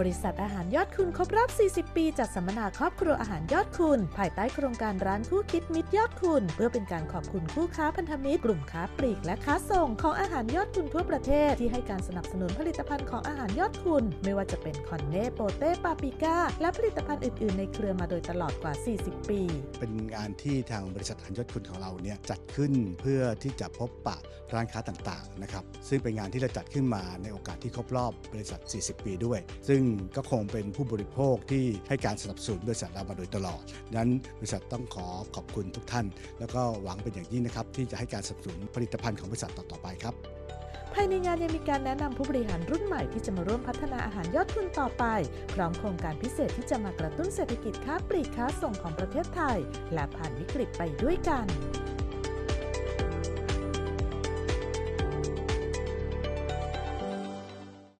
บริษัทอาหารยอดคุณครบรอบ 40 ปี จัดสัมมนาครอบครัวอาหารยอดคุณ ภายใต้โครงการร้านคู่คิดมิตรยอดคุณ เพื่อเป็นการขอบคุณคู่ค้าพันธมิตร กลุ่มค้าปลีกและค้าส่งของอาหารยอดคุณทั่วประเทศที่ให้การสนับสนุนผลิตภัณฑ์ของอาหารยอดคุณ ไม่ว่าจะเป็นคอนเน่โปเต้ปาปิก้าและผลิตภัณฑ์อื่น ๆ ในเครือมาโดยตลอดกว่า 40 ปี เป็นงานที่ทางบริษัทอาหารยอดคุณของเราเนี่ยจัดขึ้นเพื่อที่จะพบปะร้านค้าต่าง ๆ นะครับ ซึ่งเป็นงานที่เราจัดขึ้นมาในโอกาสที่ครบรอบบริษัท 40 ปีด้วย ซึ่งก็คงเป็นผู้บริโภคที่ให้การสนับสนุนบริษัทเรามาโดยตลอดนั้นบริษัทต้องขอขอบคุณทุกท่าน แล้วก็หวังเป็นอย่างยิ่งนะครับ ที่จะให้การสนับสนุนผลิตภัณฑ์ของบริษัทต่อๆไปครับภายในงานยังมีการแนะนำผู้บริหารรุ่นใหม่ที่จะมาร่วมพัฒนาอาหารยอดทุนต่อไป พร้อมโครงการพิเศษที่จะมากระตุ้นเศรษฐกิจค้าปลีกค้าส่งของประเทศไทย และผ่านวิกฤตไปด้วยกัน